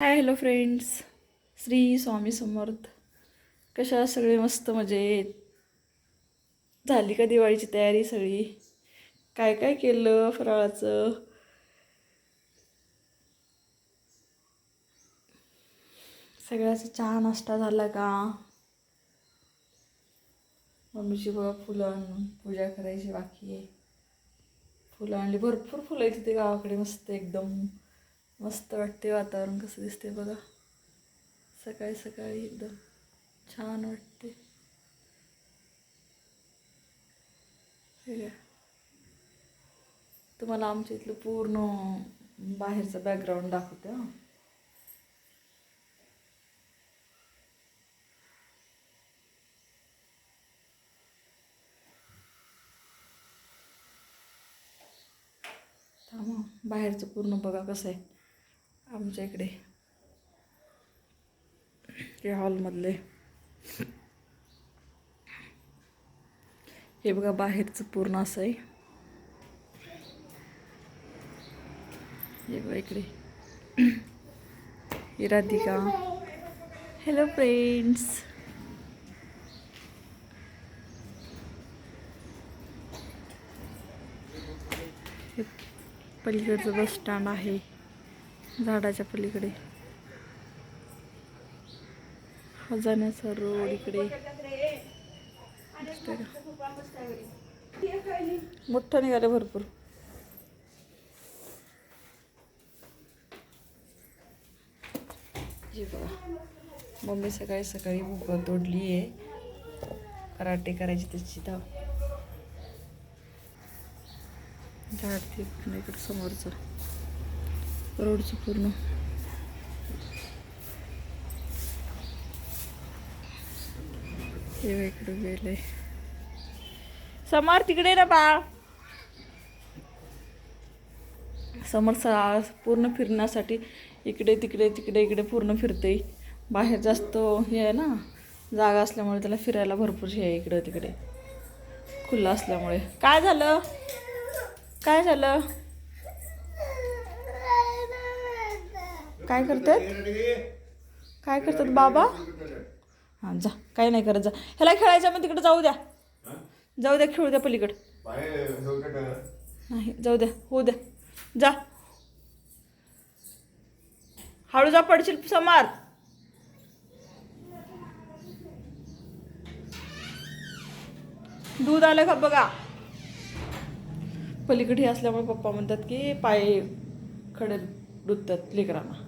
Hi hello friends Shri Swami Samarth कशा सगळे? मस्त मजेत. झाली का दिवाळीची तयारी सगळी? काय काय केलं फराळाचं? सगळ्याचा चहा नाश्ता झाला का? मम्मीची बघा फुलं आणून पूजा करायची बाकी आहे. फुलं आणली. भरपूर फुलं आहेत तिथे गावाकडे. मस्त एकदम. मस्त वाटते वातावरण कसं दिसते बघा. सकाळी सकाळी एकदम छान वाटते तुम्हाला आमच्या इथलं पूर्ण बाहेरचं बॅकग्राऊंड दाखवते हा. थांबा बाहेरचं पूर्ण बघा कसं आहे. आमच्या इकडे. हे हॉलमधले. हे बघा बाहेरचं पूर्ण असं आहे. हे बघा इकडे. इराधिका राधिका. हॅलो फ्रेंड्स हे पलीकडचं बस स्टँड आहे. झाडाच्या पलीकडे. हा जाण्याचा रोड इकडे. दिसतंय मोठं निघालं भरपूर. बघा. मम्मी सकाळी सकाळी भूक तोडली आहे कराटे करायची त्याची धाव. झाड ते इकडे इकडं समोरचं. रोडचं पूर्ण. हे इकडे इकडं आहे समोर तिकडे ना बाळ समोर सा पूर्ण फिरण्यासाठी इकडे तिकडे तिकडे इकडे पूर्ण फिरते बाहेर जास्त हे आहे ना जागा असल्यामुळे त्याला फिरायला भरपूर हे आहे इकडं तिकडे. खुलं असल्यामुळे. काय झालं? काय झालं? काय करतात? काय करतात बाबा? हां जा. काय नाही करत जा. ह्याला खेळायचं मग तिकडे जाऊ द्या. जाऊ द्या खेळू द्या पलीकडे. नाही जाऊ द्या होऊ द्या. जा. हळू जा पडशील समार. दूध आलं का बघा? पलीकडे हे असल्यामुळे पप्पा म्हणतात की पाय खडे दुधतात लेकरांना.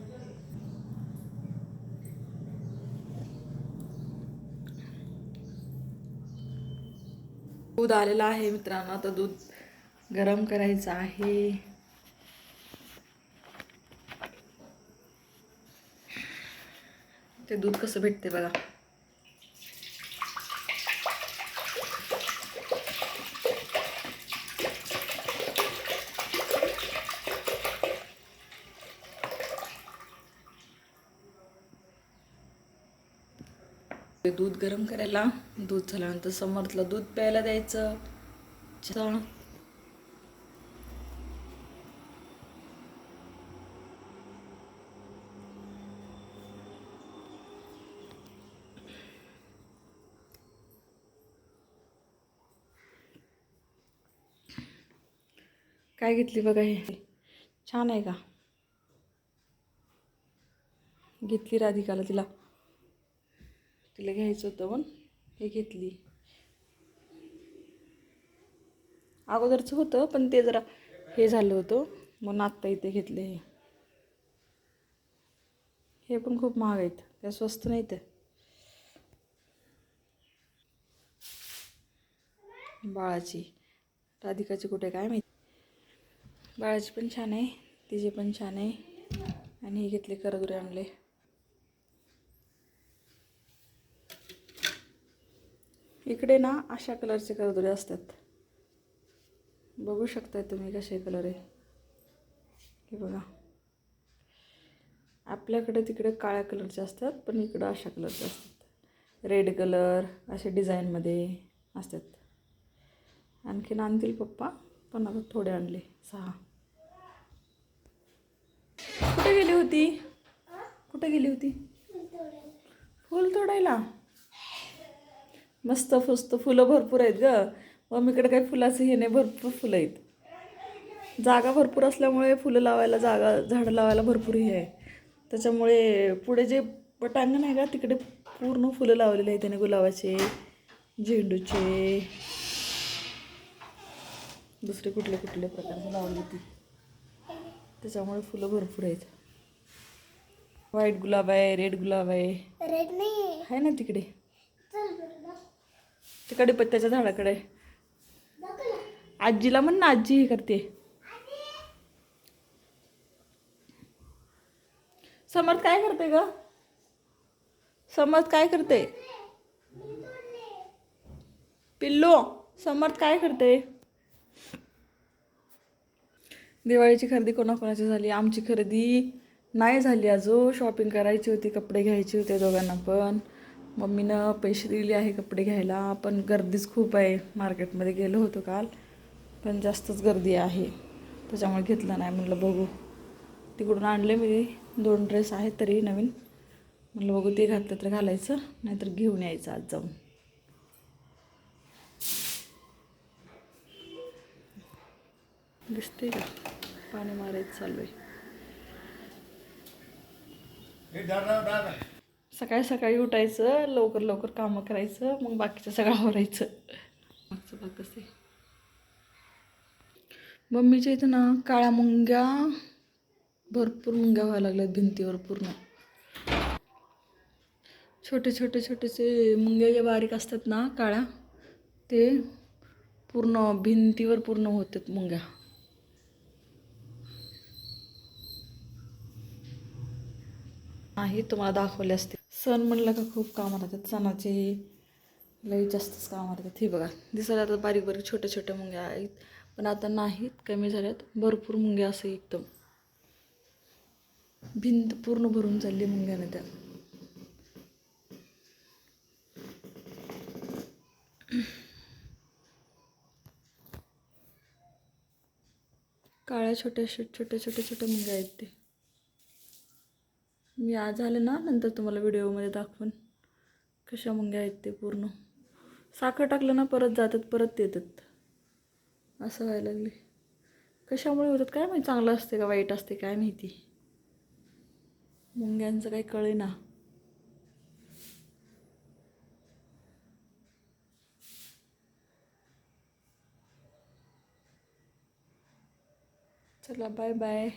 दूध आलेलं आहे मित्रांनो. आता दूध गरम करायचं आहे. ते दूध कसं भेटते बघा. दूध गरम करायला. दूध झाल्यानंतर समर्थला दूध प्यायला द्यायचं. चहा. काय घेतली बघा हे? छान आहे का? घेतली राधिकाला तिला. तिला घ्यायचं होतं पण हे घेतली. अगोदरचं होतं पण ते जरा हे झालं होतं. म्हणून आत्ता इथे घेतले हे. हे पण खूप महाग आहेत. त्या स्वस्त नाही ते बाळाची. राधिकाची कुठे काय माहिती? बाळाची पण छान आहे तिचे पण छान आहे. आणि हे घेतले करदुरे आणले. इकडे ना अशा कलरचे करदुरे असतात. बघू शकताय तुम्ही कसे कलर आहे. हे बघा. आपल्याकडे तिकडे काळ्या कलरचे असतात पण इकडं अशा कलरचे असतात. रेड कलर असे डिझाईनमध्ये असतात. आणखीन आणतील पप्पा पण आता थोडे आणले सहा. कुठे गेली होती? कुठे गेली होती? फुल तोडायला मस्त फुस्त फुलं भरपूर आहेत ग. मम्मीकडे काही फुलाचं हे नाही भरपूर फुलं आहेत. जागा भरपूर असल्यामुळे फुलं लावायला जागा झाडं लावायला भरपूर हे आहे. त्याच्यामुळे पुढे जे पटांगण आहे का तिकडे पूर्ण फुलं लावलेली आहेत त्याने गुलाबाचे झेंडूचे. दुसरे कुठले कुठले प्रकारचे लावली होती त्याच्यामुळे फुलं भरपूर आहेत. व्हाईट गुलाब आहे रेड गुलाब आहे. रेड नाही आहे ना तिकडे? ते कडीपत्त्याच्या झाडाकडे. आजीला म्हण ना आजी हे करते. समर्थ काय करते ग? समर्थ काय करते? पिल्लो समर्थ काय करते? दिवाळीची खरेदी कोणाकोणाची झाली? आमची खरेदी नाही झाली अजून. शॉपिंग करायची होती कपडे घ्यायचे होते दोघांना पण. मम्मीनं पैसे दिले आहे कपडे घ्यायला. पण गर्दीच खूप आहे. मार्केटमध्ये गेलो होतो काल. पण जास्तच गर्दी आहे. त्याच्यामुळे घेतलं नाही. म्हटलं बघू. तिकडून आणले मी दोन ड्रेस आहेत तरी नवीन. म्हटलं बघू ते घातलं तर घालायचं. नाहीतर घेऊन यायचं आज जाऊन. दिसते का? पाणी मारायचं चालू आहे. सकाळी सकाळी उठायचं लवकर लवकर कामं करायचं मग बाकीचं सगळं आवरायचं. मागचं भाग कसं. मम्मीच्या इथं ना काळ्या मुंग्या भरपूर मुंग्या व्हायला लागल्यात भिंतीवर पूर्ण. छोटे छोटे छोटेसे मुंग्या ज्या बारीक असतात ना काळ्या ते पूर्ण भिंतीवर पूर्ण होतात मुंग्या. आहे तुम्हाला दाखवले असते सण म्हणलं का खूप कामं राहतात सणाचे लई जास्तच कामं राहतात हे बघा दिसायला आता बारीक बारीक छोट्या छोट्या मुंग्या आहेत. पण आता नाहीत कमी झाल्यात. भरपूर मुंग्या असं एकदम. भिंत पूर्ण भरून चालली मुंग्याने त्या. काळ्या छोट्या छोट्या छोट्या छोट्या मुंग्या आहेत ते. मी आज आले ना नंतर तुम्हाला व्हिडिओमध्ये दाखवून. कशा मुंग्या आहेत ते पूर्ण. साखर टाकलं ना परत जातात परत येतात. असं व्हायला लागले. कशामुळे होतात काय माहिती चांगलं असते का वाईट असते काय माहिती. मुंग्यांचं काही कळे ना. चला बाय बाय.